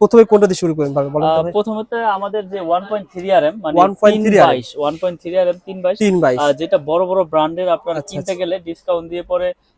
প্রথমে কোনটা দিয়ে শুরু করেন? প্রথমত আমাদের যে 1.3 আরএম মানে 1.3 RM 1.3 আরএম 3 বাইশ তিন বাইশ আহ, যেটা বড় বড় ব্র্যান্ডের আপনারা আচ্ছা, কিনতে আচ্ছা। গেলে ডিসকাউন্ট দিয়ে পরে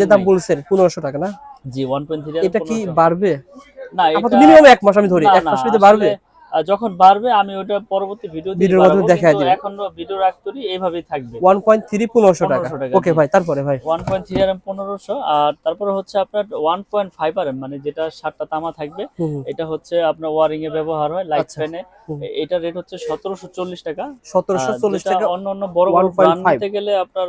যে দাম বলছেন পনেরোশো টাকা না? জি ওয়ান পয়েন্ট থ্রি এটা কি বাড়বে? না আপাতত মিনিমাম এক মাস আমি ধরি। এক মাস ভিতরে বাড়বে? যখন বাড়বে আমি ওটা পরবর্তী ভিডিও ভিডিওর মাধ্যমে। এখন ভিডিও এইভাবেই থাকবে। ওয়ান পয়েন্ট থ্রি পনেরোশো টাকা। 1500 টাকা, ওকে ভাই তারপরে ভাই। One point three R M পনেরোশো। আর তারপরে হচ্ছে আপনার ওয়ান পয়েন্ট ফাইভ আর মানে যেটা সাতটা তামা থাকবে। এটা হচ্ছে আপনার ওয়ারিং এ ব্যবহার হয় লাইট আচ্ছা। ফ্যানে এটা রেট হচ্ছে সতেরোশো চল্লিশ টাকা। সতেরোশো আর চল্লিশ যেটা টাকা অন্য অন্য বড় বড় 1.5 ব্র্যান্ড নিতে গেলে আপনার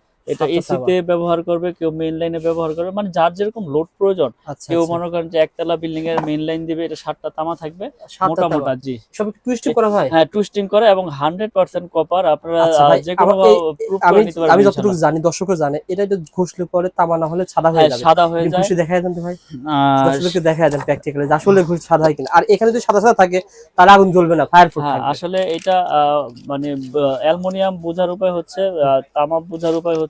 এটা এসিতে ব্যবহার করবে কেউ মেইন লাইনে ব্যবহার করবে মানে যার যেরকম লোড প্রয়োজন আচ্ছা কেউ আচ্ছা। মনে করেন যে একতলা বিল্ডিং এর মেইন লাইন দিবে এটা সাতটা তামা থাকবে মোটা মোটা জি। সব টুইস্টিং করা হয়? হ্যাঁ টুইস্টিং করে এবং হান্ড্রেড পার্সেন্ট কপার আপনারা আচ্ছা যে কোনো প্রুফ আমি করে নিতে পারবেন আমি যতটুকু জানি দর্শকও জানে এটা যদি ঘষলে পরে তামা না হলে সাদা হয়ে হ্যাঁ যাবে। সাদা হয়ে যায়। ঘষে দেখায় দেন তো ভাই। দর্শককে দেখায় দেন প্র্যাকটিক্যালি আসলে ঘুষ সাদা হয় কিনা। আর এখানে যদি সাদা সাদা থাকে তাহলে আগুন জ্বলবে না ফায়ার প্রুফ হ্যাঁ থাকবে। আসলে এটা আহ, মানে অ্যালুমিনিয়াম বোঝার উপায় হচ্ছে আহ, তামা বোঝার উপায় হচ্ছে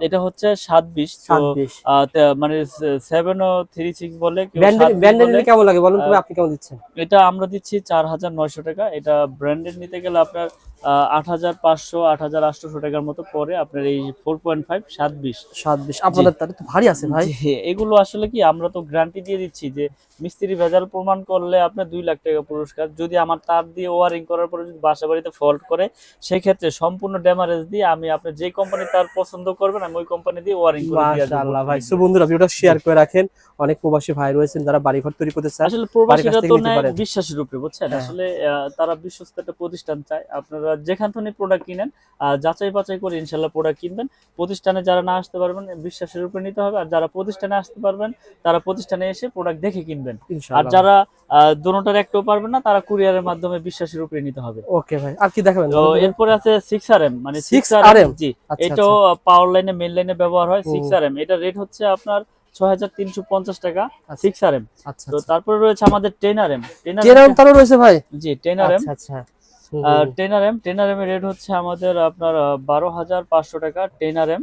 এটা হচ্ছে সাত বিশ মানে সেভেন ও থ্রি সিক্স বলে কেউ ব্র্যান্ডেড 7 কেমন লাগে বলুন তো ভাই, আহ, আপনি কেমন দিচ্ছেন? এটা আমরা দিচ্ছি চার হাজার নয়শো টাকা। এটা ব্র্যান্ডেড নিতে গেলে আপনার আট হাজার পাঁচশো আট হাজার আটশোশো টাকার মতো পরে আপনার এই ফোর পয়েন্ট ফাইভ সাত বিশ। সাত বিশ। আপনাদের তাহলে তো ভারী আছে ভাই। এগুলো আসলে কি আমরা তো গ্যারান্টি দিয়ে দিচ্ছি যে মিস্ত্রি ভেজাল প্রমাণ করলে আপনার দুই লাখ টাকা পুরস্কার। যদি আমার তার দিয়ে ওয়ারিং করার পরে যদি বাসা বাড়িতে ফল্ট করে সেই ক্ষেত্রে সম্পূর্ণ ড্যামারেজ দিয়ে আমি আপনার যে কোম্পানি তার পছন্দ করবেন আমি ওই কোম্পানি দিয়ে ওয়ারিং করে দিয়ে মাশাআল্লাহ ভাই। সো বন্ধুরা ভিডিওটা শেয়ার করে রাখেন। অনেক প্রবাসী ভাই রয়েছেন যারা বাড়িঘর তৈরি করতে চান আসলে প্রবাসীরা তো নিতে বিশ্বাসের উপরে বুঝছেন? হ্যাঁ। আসলে তারা বিশ্বস্ত একটা প্রতিষ্ঠান চায়। আপনারা যেখান থেকে প্রোডাক্ট কিনেন যাচাই বাছাই করে ইনশাল্লাহ প্রোডাক্ট কিনবেন। প্রতিষ্ঠানে যারা না আসতে পারবেন বিশ্বাসের উপরে নিতে হবে। আর যারা প্রতিষ্ঠানে আসতে পারবেন তারা প্রতিষ্ঠানে এসে প্রোডাক্ট দেখে কিনবেন। আর যারা দোনোটার একটাও পারবেন না তারা কুরিয়ারের মাধ্যমে বিশ্বাসের উপরে নিতে হবে। ওকে ভাই আর কি দেখাবেন? তো এরপরে আছে সিক্স আর এম মানে 6 সিক্স আর RM? জি আচ্ছা, এটাও পাওয়ার লাইনে মেন লাইনে ব্যবহার হয়। সিক্স আর এম এটা রেট হচ্ছে আপনার ছয় হাজার তিনশো পঞ্চাশ টাকা আচ্ছা। সিক্স আর এম আচ্ছা তো তারপরে রয়েছে আমাদের টেন আর এম টেন তারও রয়েছে ভাই? জি টেন আর এম আচ্ছা আচ্ছা। Ten R M ten R M এর রেট হচ্ছে আমাদের আপনার বারো হাজার পাঁচশো টাকা টেন আর এম।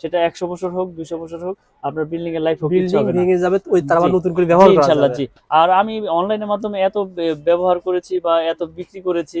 সেটা একশো বছর হোক দুইশো বছর হোক আপনার বিল্ডিং এর লাইফ ভেঙে যাবে ওই তার আবার নতুন করে ব্যবহার করা জি। আর আমি অনলাইনের মাধ্যমে এত ব্যবহার করেছি বা এত বিক্রি করেছি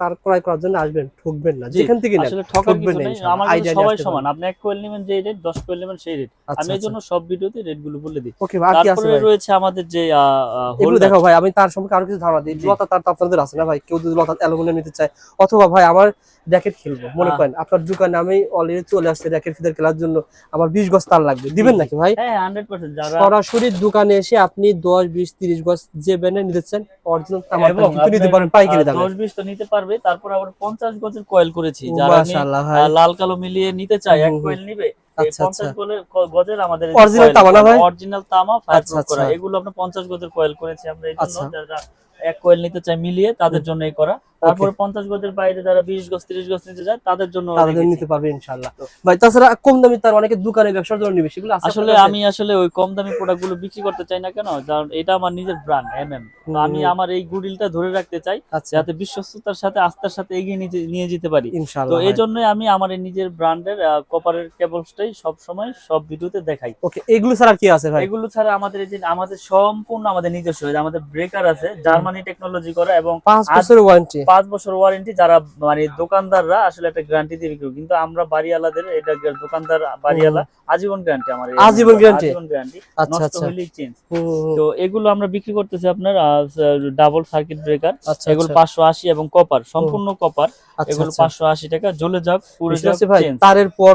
তার ক্রয় করার জন্য আসবেন ঠকবেন না যেখান থেকে আসলে ঠকার কিছু নেই আমার সবাই সমান। আপনি এক কোয়েল নেবেন যে রেট দশ কোয়েল নেবেন সেই রেট আচ্ছা, আমি এই জন্য সব ভিডিওতে রেটগুলো বলে দিই। ওকে আর কি আছে তারপরে রয়েছে আমাদের যে এগুলো দেখো ভাই আমি তার সম্পর্কে আরও কিছু ধারণা দিই। লতা তার তো আপনাদের আছে না ভাই? কেউ যদি লতা অ্যালুমিনিয়াম নিতে চায় অথবা ভাই আমার র্যাকেট খেলব মনে করেন। আপনার দোকানে আমি অলরেডি চলে আসছে র্যাকেট ফিদার খেলার জন্য। আমার বিশ গজ তার লাগবে। দিবেন নাকি ভাই? হ্যাঁ সরাসরি দোকানে এসে আপনি দশ বিশ তিরিশ গজ যে ব্যানে নিতে চান অরিজিনাল তামার কিন্তু নিতে আপনার, পাইকারি দামে। দশ বিশ তো নিতে পারবে তারপর আবার পঞ্চাশ গজের কয়েল করেছি। যারা লাল কালো মিলিয়ে নিতে চায় এক। কয়েল নিবে আচ্ছা, আচ্ছা। আচ্ছা। এগুলো আমরা পঞ্চাশ গজের কয়েল করেছি আমরা এক কয়েল নিতে চায় মিলিয়ে তাদের জন্য করা। তারপরে পঞ্চাশ গজের বাইরে যারা বিশ গজ তিরিশ গজ নিতে যায় তাদের জন্য তাদের নিতে পারবে ইনশাআল্লাহ। ভাই তাছাড়া কম দামি তার অনেকে দোকানে ব্যবসার জন্য নিবে সেগুলো আসলে আমি আসলে ওই কম দামি প্রোডাক্টগুলো বিক্রি করতে চাই না কেন? কারণ এটা আমার নিজের ব্র্যান্ড এম এম আমি আমার এই গুডিলটা ধরে রাখতে চাই আচ্ছা। যাতে বিশ্বস্ততার সাথে আস্থার সাথে এগিয়ে নিয়ে- যেতে পারি। তো ইনশাআল্লাহ এই জন্যই আমি আমার এই নিজের ব্র্যান্ডের কপারের কেবলসটাই সব সময় সব ভিডিওতে দেখাই। ওকে এগুলো ছাড়া কি আছে ভাই? এগুলো ছাড়া আমাদের এই যে আমাদের সম্পূর্ণ আমাদের নিজস্ব আমাদের ব্রেকার আছে জার্মানি টেকনোলজি করা এবং পাঁচ আর- বছরের ওয়ারেন্টি পাঁচ বছর ওয়ারেন্টি যারা মানে দোকানদাররা আসলে একটা গ্যারান্টি দিয়ে বিক্রি কিন্তু আমরা বাড়িওয়ালাদের এটা দোকানদার বাড়িওয়ালা আজীবন গ্যারান্টি আমার আজীবন গ্যারান্টি আচ্ছা নষ্ট আচ্ছা। হইলেই চেঞ্জ। তো এগুলো আমরা বিক্রি করতেছি আপনার ডাবল সার্কিট ব্রেকার আচ্ছা এগুলো আচ্ছা। পাঁচশো আশি এবং কপার সম্পূর্ণ কপার আচ্ছা, এগুলো আচ্ছা। পাঁচশো আশি টাকা জ্বলে যাক পুরো ভাই তারের পর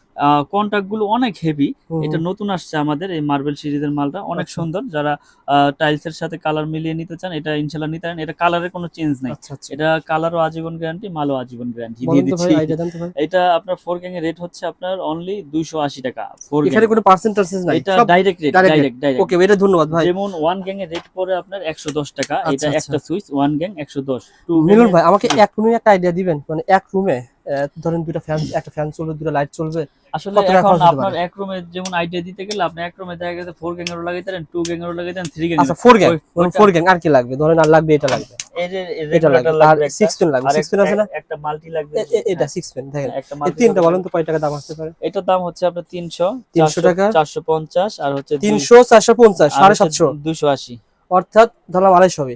কন্টাক্টগুলো অনেক হেভি এটা নতুন আসছে আমাদের এই মার্বেল সিরিজের মালটা অনেক আচ্ছা। সুন্দর। যারা টাইলস এর সাথে কালার মিলিয়ে নিতে চান এটা ইনশাল্লাহ নিতে পারেন। এটা কালারের কোনো চেঞ্জ নাই। আচ্ছা আচ্ছা। এটা কালারও আজীবন গ্যারান্টি মালও আজীবন গ্যারান্টি দিয়ে দিচ্ছি। এটা আপনার ফোর গ্যাং এর রেট হচ্ছে আপনার অনলি দুইশো আশি টাকা। ফোর এখানে কোনো পার্সেন্টেজ নাই। এটা direct rate direct direct okay এটা ধন্যবাদ ভাই। যেমন ওয়ান গ্যাং এর রেট পড়ে আপনার একশো দশ টাকা। এটা। একটা সুইচ ওয়ান গ্যাং একশো দশ। টু ভাই আমাকে। এক রুমে একটা আইডিয়া দিবেন। মানে এক রুমে ধরেন দুটো ফ্যান একটা ফ্যান চলবে দুটো লাইট চলবে আসলে এখন আপনার? এক রুমে যেমন আইডিয়া দিতে গেলে আপনি এক রুমে দেখা গেছে ফোর গ্যাং এরও লাগাইতে পারেন টু গ্যাং এরও লাগাইতে পারেন থ্রি গ্যাং আচ্ছা ফোর গ্যাং ওই- ধরুন ওইটা- ফোর গ্যাং আর কি লাগবে? ধরেন আর লাগবে এটা লাগবে। এই যে এটা লাগবে আর পেন লাগবে। পেন আছে না? একটা- মাল্টি লাগবে এ- এটা সিক্স পেন দেখেন। এই তিনটা বলেন তো কয় টাকা দাম আসতে পারে? এটার দাম হচ্ছে আপনার তিনশো 300 টাকা? চারশো পঞ্চাশ আর হচ্ছে তিনশো চারশো পঞ্চাশ সাড়ে সাতশো। দুইশো আশি। অর্থাৎ ধরলাম আড়াইশো হবে।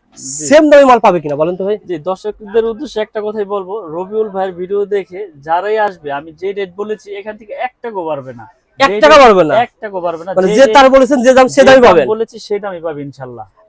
সেম দামে মাল পাবে কিনা বলেন তো ভাই? জি দর্শকদের উদ্দেশ্যে একটা কথাই বলব রবিউল ভাইয়ের ভিডিও দেখে যারাই আসবে আমি যে রেট বলেছি এখান থেকে এক টাকাও পারবে না। এক টাকা পারবে না? এক টাকাও পারবে না। মানে যে তার বলেছেন যে দাম সে দামই পাবেন। বলেছি সেই দামই পাবে ইনশাল্লাহ।